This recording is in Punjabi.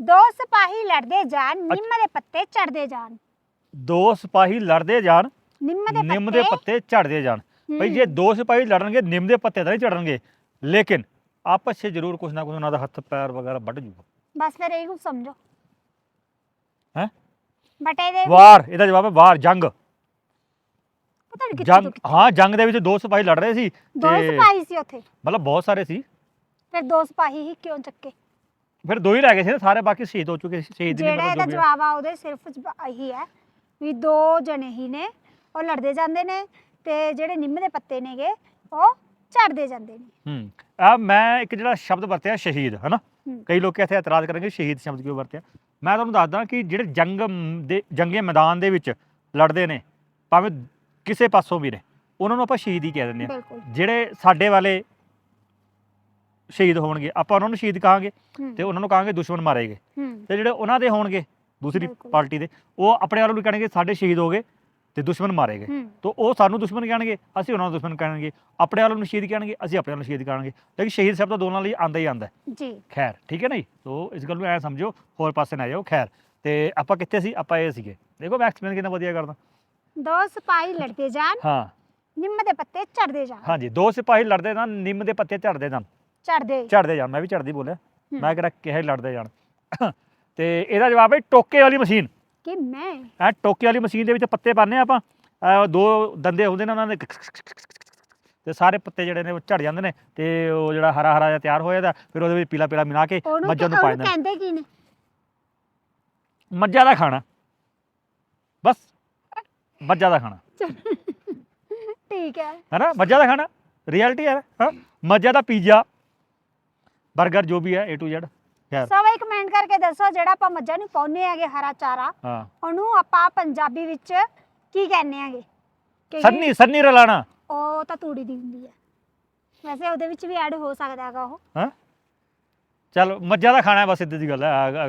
ਦੋ ਸਿਪਾਹੀ ਲੜਦੇ ਜਾਣ ਨਿੰਮ ਦੇ ਪੱਤੇ ਝੜਦੇ ਜਾਣ। ਦੋ ਸਿਪਾਹੀ ਲੜਦੇ ਜਾਣ ਨਿੰਮ ਦੇ ਨਿੰਮ ਦੇ ਪੱਤੇ ਝੜਦੇ ਜਾਣ। ਭਈ। ਜੇ ਦੋ ਸਿਪਾਹੀ ਲੜਨਗੇ ਨਿੰਮ ਦੇ ਪੱਤੇ ਤਾਂ ਨਹੀਂ ਝੜਨਗੇ। ਲੇਕਿਨ ਆਪਸ 'ਚ ਜ਼ਰੂਰ ਕੁਛ ਨਾ ਕੁਛ ਉਹਨਾਂ ਦਾ ਹੱਥ ਪੈਰ ਵਗੈਰਾ ਵੱਢ ਜੂਗਾ। ਬਸ ਫਿਰ ਇਹਨੂੰ ਸਮਝੋ। ਹੈਂ? ਬਟ ਇਹਦੇ ਵਾਰ ਇਹਦਾ ਜਵਾਬ ਹੈ ਵਾਰ ਜੰਗ। ਪਤਾ ਨਹੀਂ ਕਿੱਥੇ ਜੰਗ ਤੋਂ ਕਿੱਥੇ। ਹਾਂ ਜੰਗ ਦੇ ਵਿੱਚ ਦੋ ਸਿਪਾਹੀ ਲੜ ਰਹੇ ਸੀ ਦੋ ਤੇ ਸਿਪਾਹੀ ਸੀ ਉੱਥੇ। ਮਤਲਬ ਬਹੁਤ ਸਾਰੇ ਸੀ। ਫਿਰ ਦੋ ਸਿਪਾਹੀ ਹੀ ਕਿਉਂ ਚੱਕੇ? ਫਿਰ ਦੋ ਹੀ ਰਹਿ ਗਏ ਸੀ ਨਾ, ਸਾਰੇ ਬਾਕੀ ਸ਼ਹੀਦ ਹੋ ਚੁੱਕੇ ਸੀ ਸ਼ਹੀਦ ਨਹੀਂ ਜਿਹੜਾ ਇਹਦਾ। ਜਵਾਬ ਆ ਉਹਦੇ ਸਿਰਫ ਜਵਾ- ਇਹੀ ਹੈ ਵੀ ਦੋ ਜਣੇ ਹੀ ਨੇ ਉਹ ਲੜਦੇ ਜਾਂਦੇ ਨੇ ਤੇ ਜਿਹੜੇ ਨਿੰਮ ਦੇ ਪੱਤੇ ਨੇਗੇ ਉਹ ਝੜਦੇ ਜਾਂਦੇ ਨੇ। ਹੂੰ ਆ ਮੈਂ ਇੱਕ ਜਿਹੜਾ ਸ਼ਬਦ ਵਰਤਿਆ ਸ਼ਹੀਦ ਹਨਾ? ਹੂੰ। ਕਈ ਲੋਕ ਇੱਥੇ ਇਤਰਾਜ਼ ਕਰਨਗੇ ਸ਼ਹੀਦ ਸ਼ਬਦ ਕਿਉਂ ਵਰਤਿਆ? ਮੈਂ ਤੁਹਾਨੂੰ ਦੱਸਦਾ ਕਿ ਜਿਹੜੇ ਜੰਗ ਮ- ਦੇ ਜੰਗੇ ਮੈਦਾਨ ਦੇ ਵਿੱਚ ਲੜਦੇ ਨੇ ਭਾਵੇਂ ਕਿਸੇ ਪਾਸੋਂ ਵੀ ਨੇ ਉਹਨਾਂ ਨੂੰ ਆਪਾਂ ਸ਼ਹੀਦ ਹੀ ਕਹਿ ਦਿੰਦੇ ਆ ਬਿਲਕੁਲ। ਜਿਹੜੇ ਸਾਡੇ ਵਾਲੇ ਸ਼ਹੀਦ ਹੋਣਗੇ। ਆਪਾਂ ਉਹਨਾਂ ਨੂੰ ਸ਼ਹੀਦ ਕਹਾਂਗੇ ਤੇ ਉਹਨਾਂ ਨੂੰ ਕਹਾਂਗੇ ਦੁਸ਼ਮਣ ਮਾਰੇ ਗਏ। ਤੇ ਜਿਹੜੇ ਉਹਨਾਂ ਦੇ ਹੋਣਗੇ ਦੂਸਰੀ। ਪਾਰਟੀ ਦੇ ਉਹ ਆਪਣੇ ਵਾਲੋਂ ਨੂੰ ਕਹਿਣਗੇ ਸਾਡੇ ਸ਼ਹੀਦ ਹੋ ਗਏ ਤੇ ਦੁਸ਼ਮਣ ਮਾਰੇ ਗਏ। ਤੋ ਉਹ ਸਾਨੂੰ ਦੁਸ਼ਮਣ ਕਹਿਣਗੇ ਅਸੀਂ ਉਹਨਾਂ ਨੂੰ ਦੁਸ਼ਮਣ ਕਹਿਣਗੇ। ਆਪਣੇ ਵਾਲੋਂ ਨੂੰ ਸ਼ਹੀਦ ਕਹਿਣਗੇ ਅਸੀਂ ਆਪਣੇ ਵਾਲੋਂ ਨੂੰ ਸ਼ਹੀਦ ਕਹਾਂਗੇ ਲੇਕਿਨ ਸ਼ਹੀਦ ਸ਼ਬਦ ਤਾਂ ਦੋਨਾਂ ਲਈ ਆਂਦਾ ਹੀ ਆਂਦਾ। ਜੀ। ਖੈਰ ਠੀਕ ਹੈ ਨਾ ਜੀ? ਤੋ ਇਸ ਗੱਲ ਨੂੰ ਐ ਸਮਝੋ ਹੋਰ ਪਾਸੇ ਨਾ ਜਾਓ। ਖੈਰ ਤੇ ਆਪਾਂ ਕਿੱਥੇ ਸੀ? ਆਪਾਂ ਇਹ ਸੀਗੇ। ਦੇਖੋ ਮੈਂ ਐਕਸਪਲੇਨ ਕਿੰਨਾ ਵਧੀਆ ਕਰਦਾ। ਦੋ ਸਿਪਾਹੀ ਲੜਦੇ ਜਾਣ ਹਾਂ। ਨਿੰਮ ਦੇ ਪੱਤੇ ਝੜਦੇ ਜਾਣ। ਹਾਂਜੀ ਦੋ ਸਿਪਾਹੀ ਲੜਦੇ ਜਾਣ ਨਿੰਮ ਦੇ ਪੱਤੇ ਝੜਦੇ ਜਾਣ। ਝੜਦੇ ਝੜਦੇ ਜਾਣ ਮੈਂ ਵੀ ਝੜਦੀ ਬੋਲਿਆ। ਮੈਂ ਕਿਹੜਾ ਕਿਹਾ ਲੜਦੇ ਜਾਣ। ਤੇ ਇਹਦਾ ਜਵਾਬ ਹੈ ਟੋਕੇ ਵਾਲੀ ਮਸ਼ੀਨ। ਕਿ ਮੈਂ? ਇਹ ਟੋਕੇ ਵਾਲੀ ਮਸ਼ੀਨ ਦੇ ਵਿੱਚ ਪੱਤੇ ਹਾਂ ਆਪਾਂ। ਦੋ ਦੰਦੇ ਹੁੰਦੇ ਨੇ ਉਹਨਾਂ ਦੇ ਤੇ ਸਾਰੇ ਪੱਤੇ ਜਿਹੜੇ ਨੇ ਉਹ ਝੜ ਜਾਂਦੇ ਨੇ ਤੇ ਉਹ ਜਿਹੜਾ ਹਰਾ ਹਰਾ ਜਿਹਾ ਤਿਆਰ ਹੋ ਜਾਂਦਾ ਫਿਰ ਉਹਦੇ ਵਿੱਚ ਪੀਲਾ ਪੀਲਾ ਮਿਲਾ ਕੇ ਉਹਨੂੰ ਮੱਝਾਂ ਨੂੰ ਪਾ ਉਹਨੂੰ ਦਿੰਦੇ ਕਹਿੰਦੇ ਕੀ ਨੇ? ਮੱਝਾਂ ਦਾ ਖਾਣਾ। ਬਸ ਮੱਝਾਂ ਦਾ ਖਾਣਾ। ਠੀਕ ਹੈ। ਹੈ ਨਾ ਮੱਝਾਂ ਦਾ ਖਾਣਾ। ਰਿਐਲਿਟੀ ਹੈ ਹਾਂ। ਮੱਝਾਂ ਦਾ ਪੀਜ਼ਾ। 버ਗਰ ਜੋ ਵੀ ਹੈ A to Z ਖੈਰ। ਸਭ ਇੱਕ ਕਮੈਂਟ ਕਰਕੇ ਦੱਸੋ ਜਿਹੜਾ ਆਪਾਂ ਮੱਝਾਂ ਨੂੰ ਪਾਉਨੇ ਆਗੇ ਹਰਾ ਚਾਰਾ ਹਾਂ। ਉਹਨੂੰ ਆਪਾਂ ਪੰਜਾਬੀ ਵਿੱਚ ਕੀ ਕਹਿੰਦੇ ਆਗੇ ਕਿ ਸੰਨੀ ਸੰਨੀ ਰਲਾਣਾ। ਉਹ ਤਾਂ ਤੂੜੀ ਦੀ ਹੁੰਦੀ ਹੈ। ਵੈਸੇ ਉਹਦੇ ਵਿੱਚ ਵੀ ਐਡ ਹੋ ਸਕਦਾ ਹੈਗਾ ਉਹ। ਹਾਂ? ਚਲ ਮੱਝਾਂ ਦਾ ਖਾਣਾ ਹੈ ਬਸ ਸਿੱਧੀ ਜੀ ਗੱਲ ਹੈ। ਆ- ਆ-